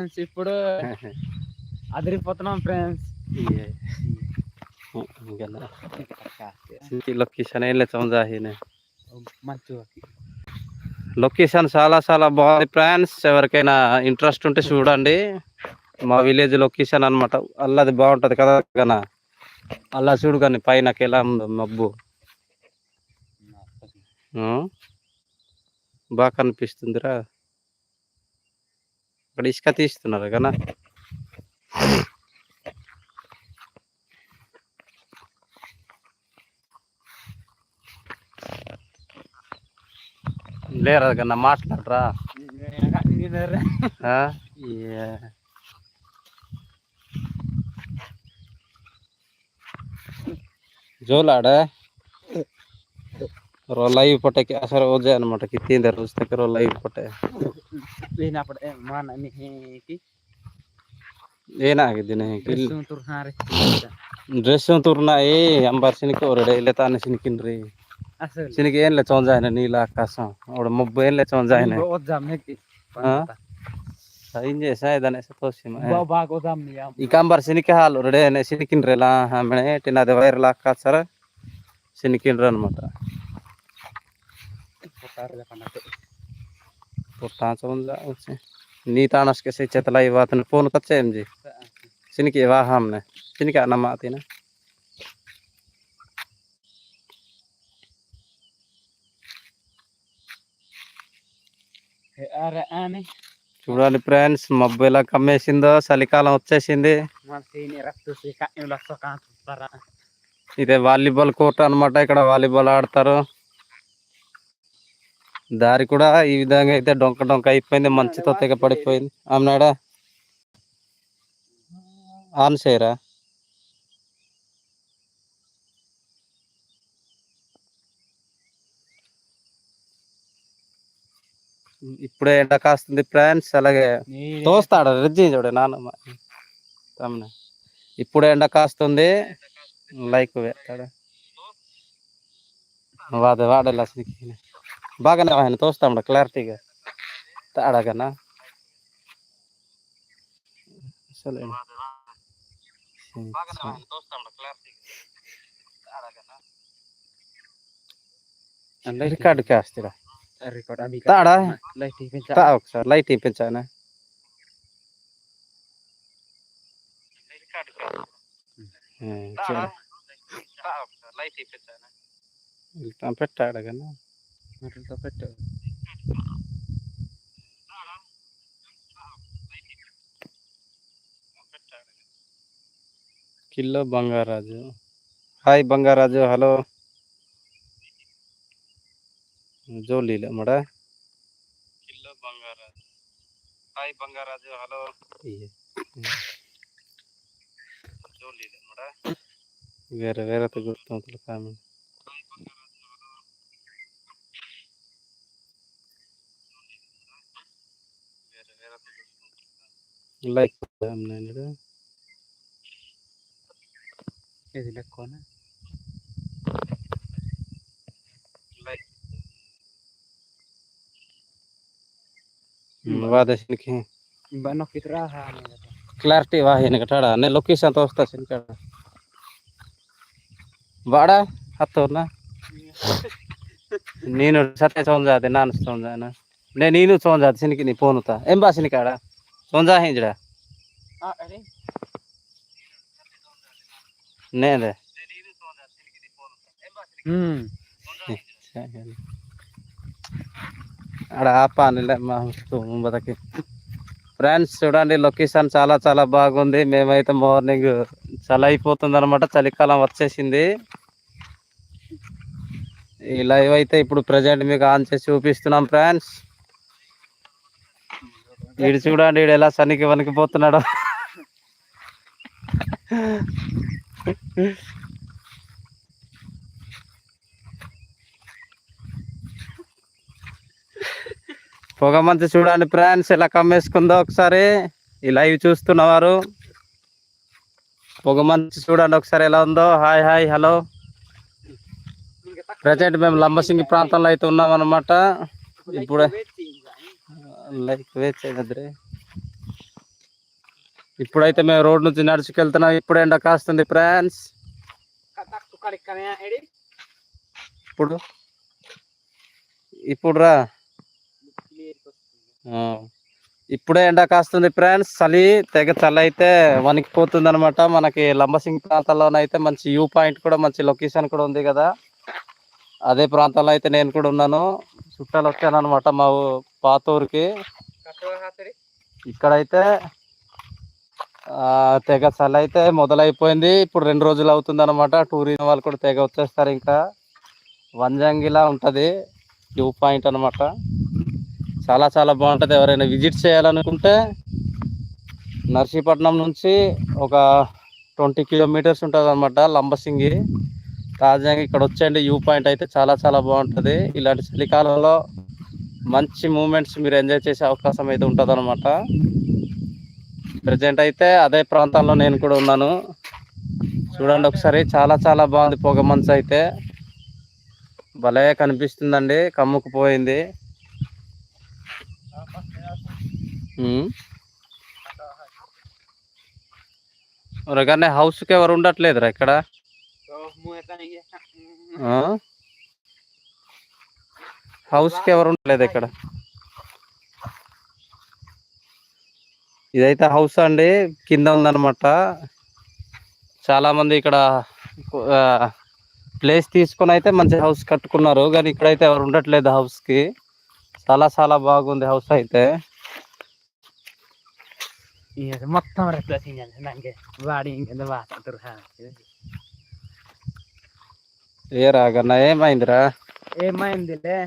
Friends ఇప్పుడు అదిరిపోతున్నాం friends. Location ఏం లేదు మంచి లొకేషన్ చాలా చాలా బాగుంది ఫ్రెండ్స్. ఎవరికైనా ఇంట్రెస్ట్ ఉంటే చూడండి. మా విలేజ్ లొకేషన్ అనమాట అల్లది బాగుంటుంది కదా కన్నా అలా చూడు కానీ పైన ఎలా ఉందో మబ్బు. బాగా కనిపిస్తుందిరా. అక్కడ ఇసుక తీస్తున్నారు కదా. లేరా కన్నా మాట్లాడరా? జోలాడ. లైవ్ పొట్టకి అసలు రోజే అనమాట కిత్తింది రోజు దగ్గర లైవ్ పొట్టే ಏನ ಪಡ ಮಾನ ಮಿ ಹೇಕಿ ಏನಾಗಿದೆ ಹೇಕಿ ಡ್ರೆಸ್ ತುರ್ನಾ ರೀ ಡ್ರೆಸ್ ತುರ್ನಾ ಏ ಅಂಬಾರ್ ಸಿನಿಕೆ ಹೊರಡೆ ಇಲ್ಲ ತಾನೆ ಸಿನಿಕಿನ್ರಿ ಸಿನಿಗೆ ಏನ್ ಲೆಚ್ಚೋನ್ ಜಾಯ್ನ ನೀಲ ಆಕಾಶ ಅವಡ ಮಬ್ಬು ಏನ್ ಲೆಚ್ಚೋನ್ ಜಾಯ್ನ ಓದ್ದಾಮ್ ಹೇಕಿ ಹಿಂಜೆ ಸಾಯ್ದಾನೆ ಸತೋಷಿಮ ಬಾಗೋದಾಮ್ ನಿಯಾಮ್ ಈ ಕಂಬಾರ್ ಸಿನಿಕೆ ಹಾಲು ಹೊರಡೆ ಸಿನಿಕಿನ್ರಲ್ಲ ಆಮೇಲೆ ಟಿನಾದೆ ವೈರಲ್ ಆಕಾಶ ಸಿನಿಕಿನ್ರ ಅನ್ಮಟ पुट्टाचं होऊन जायचं नी ताणस कसे चतला ये बात फोन कच्चे एम जी सिनकी वाह हमने सिनका नम आती ना అరే అని చూడాలి ఫ్రెండ్స్ మబ్బు ఎలా కమ్మేసిందో చలికాలం వచ్చేసింది మన సీని రక్తు సీకా లక్ష కాంతారా ఇదే వాలీబాల్ కోర్ట్ అన్నమాట ఇక్కడ వాలీబాల్ ఆడతారు దారి కూడా ఈ విధంగా అయితే డొంక డొంక అయిపోయింది మంచుతో తెగ పడిపోయింది. ఆమెనాడా? ఆన్ చేయరా? ఇప్పుడే ఎండ కాస్తుంది ఫ్రెండ్స్ అలాగే తోస్తాడు రిజ్జి చూడు నాన్నమ్మ తమ్ముని ఇప్పుడు ఎండ కాస్తుంది. లైక్ వేస్తాడు. వాద వాడేలా సినికి బాగానే ఆయన తోస్తాడు క్లారిటీగా తాడగనా అసలు రికార్డు కాస్తాడా రికార్డ్ అవి తాడా లైట్ పెంచా తా ఒకసారి లైట్ ఇప్పించానా పెట్టాడు కన్నా మటన్తో పెట్టు కిల్లో బంగారాజు హాయ్ బంగారాజు హలో జోలీల మడ కిల్లో బంగారాజు హాయ్ బంగారాజు హలో జోలీల మడ వేరే వేరే గుర్తుంది కామెంట్ లైక్ నేను ఇది లెక్కన వాదశనికి బన్న కిత్రా హా ಕ್ಲಾರಿಟಿ ವಾ ಏನಕ್ಕೆ ಟಾಡ ನೆ ಲೊಕೇಶನ್ ತೋರಿಸ್ತಾ ಸಿನ್ಕಾಡ ಬಾಡ ಹತ್ತೋರ್ನ ನೀನು ಸತ್ಯ ಸೋಂಜಾದೆ ನಾನು ಸೋಂಜಾನ ನೆ ನೀನು ಸೋಂಜಾದೆ ಸಿನಿಕಿ ನೀ ಫೋನುತ ಎಂಬಾ ಸಿನಿಕಾಡ સોંજા હે જડા હા మా బతకి ఫ్రెండ్స్ చూడండి లొకేషన్ చాలా చాలా బాగుంది మేమైతే మార్నింగ్ చలి అయిపోతుంది అనమాట చలికాలం వచ్చేసింది ఈ లైవ్ అయితే ఇప్పుడు ప్రజెంట్ మీకు ఆన్ చేసి చూపిస్తున్నాం ఫ్రెండ్స్ వీడు చూడండి వీడు ఎలా సనికి వణికిపోతున్నాడు పొగ మంచి చూడండి ఫ్రెండ్స్ ఎలా కమ్మేసుకుందో ఒకసారి. ఈ లైవ్ చూస్తున్నవారు పొగ మంచి చూడండి ఒకసారి ఎలా ఉందో. Hi hi hello. ప్రజెంట్ మేము లంబసింగి ప్రాంతంలో అయితే ఉన్నాం అనమాట ఇప్పుడే లైక్ వేచ్ అయినద్రే. ఇప్పుడైతే మేము రోడ్ నుంచి నడుచుకెళ్తున్నాం ఇప్పుడు ఎండ కాస్తుంది ఫ్రెండ్స్. ఇప్పుడు? ఇప్పుడు రా ఆ. ఇప్పుడే ఎండ కాస్తుంది ఫ్రెండ్స్. చలి తెగ చలి అయితే వణికిపోతుంది అనమాట మనకి లంబసింగ్ ప్రాంతంలోనైతే మంచి వ్యూ పాయింట్ కూడా మంచి లొకేషన్ కూడా ఉంది కదా. అదే ప్రాంతంలో అయితే నేను కూడా ఉన్నాను. చుట్టాలు వచ్చాను అనమాట మా ఊ- పాత ఊరికి. ఇక్కడైతే తెగ చలి అయితే మొదలైపోయింది. ఇప్పుడు రెండు రోజులు అవుతుంది అనమాట టూరిజం వాళ్ళు కూడా తెగ వచ్చేస్తారు ఇంకా. వంజంగిలా ఉంటుంది. వ్యూ పాయింట్ అనమాట చాలా చాలా బాగుంటుంది. ఎవరైనా విజిట్ చేయాలనుకుంటే నర్సీపట్నం నుంచి ఒక ట్వంటీ కిలోమీటర్స్ ఉంటుంది అనమాట లంబసింగి. తాజాగా ఇక్కడ వచ్చేయండి. వ్యూ పాయింట్ అయితే చాలా చాలా బాగుంటుంది. ఇలాంటి చలికాలంలో మంచి మూమెంట్స్ మీరు ఎంజాయ్ చేసే అవకాశం అయితే ఉంటుంది అనమాట ప్రజెంట్ అయితే అదే ప్రాంతంలో నేను కూడా ఉన్నాను. చూడండి ఒకసారి చాలా చాలా బాగుంది పొగ మంచు అయితే. భలే కనిపిస్తుందండి కమ్ముకుపోయింది. ఒరగానే హౌస్కి ఎవరు ఉండట్లేదురా ఇక్కడ? హౌస్కి ఎవరు ఉండలేదు ఇక్కడ. ఇదైతే హౌస్ అండి. కింద ఉందన్నమాట. చాలా మంది ఇక్కడ ప్లేస్ తీసుకొని అయితే మంచి హౌస్ కట్టుకున్నారు. కానీ ఇక్కడైతే ఎవరు ఉండట్లేదు house కి. చాలా చాలా బాగుంది హౌస్ అయితే. మొత్తం. వాడి. ఏ రాగన్న ఏమైందిరా? ఏమైందిలే?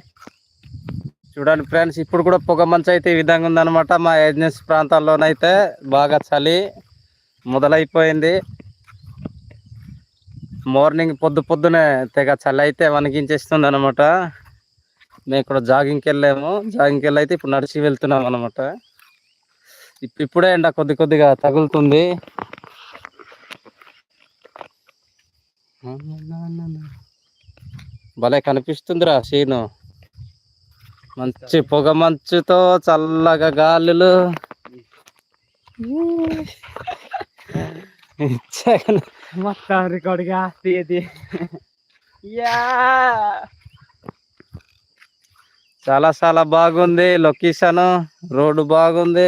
చూడండి ఫ్రెండ్స్ ఇప్పుడు కూడా పొగ మంచు అయితే ఈ విధంగా ఉందనమాట మా ఏజెన్సీ ప్రాంతాల్లోనైతే బాగా చలి మొదలైపోయింది. మార్నింగ్ పొద్దు పొద్దునే తెగ చలి అయితే వణికించేస్తుంది అనమాట మేము ఇక్కడ జాగింగ్కి వెళ్ళాము. జాగింగ్కి వెళ్ళి అయితే ఇప్పుడు నడిచి వెళ్తున్నాం అనమాట ఇప్పుడే ఎండ కొద్ది కొద్దిగా తగులుతుంది. భలే కనిపిస్తుందిరా సీను. మంచి పొగ మంచుతో చల్లగా గాలులు. మొత్తం రికార్డ్ కాస్తి ఇది యా. చాలా చాలా బాగుంది లొకేషన్. రోడ్డు బాగుంది.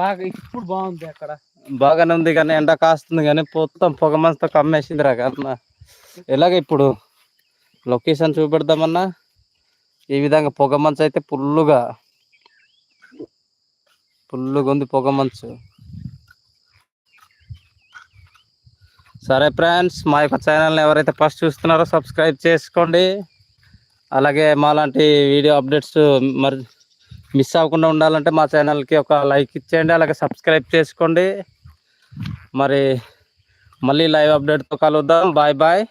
బాగా ఇప్పుడు బాగుంది అక్కడ. బాగానే ఉంది కానీ ఎండ కాస్తుంది కానీ మొత్తం పొగ మంచుతో కమ్మేసింది రా కన్నా ఎలాగ ఇప్పుడు? లొకేషన్ చూపెడదామన్నా? ఈ విధంగా పొగ మంచు అయితే పుల్లుగా పుల్లుగా ఉంది పొగ మంచు. సరే ఫ్రెండ్స్ మా యొక్క ఛానల్ని ఎవరైతే ఫస్ట్ చూస్తున్నారో సబ్స్క్రైబ్ చేసుకోండి. అలాగే మాలాంటి వీడియో అప్డేట్స్ మరి మిస్ అవ్వకుండా ఉండాలంటే మా ఛానల్కి ఒక లైక్ ఇచ్చేయండి అలాగే సబ్స్క్రైబ్ చేసుకోండి. మరి మళ్ళీ లైవ్ అప్డేట్తో కలుద్దాం. Bye bye.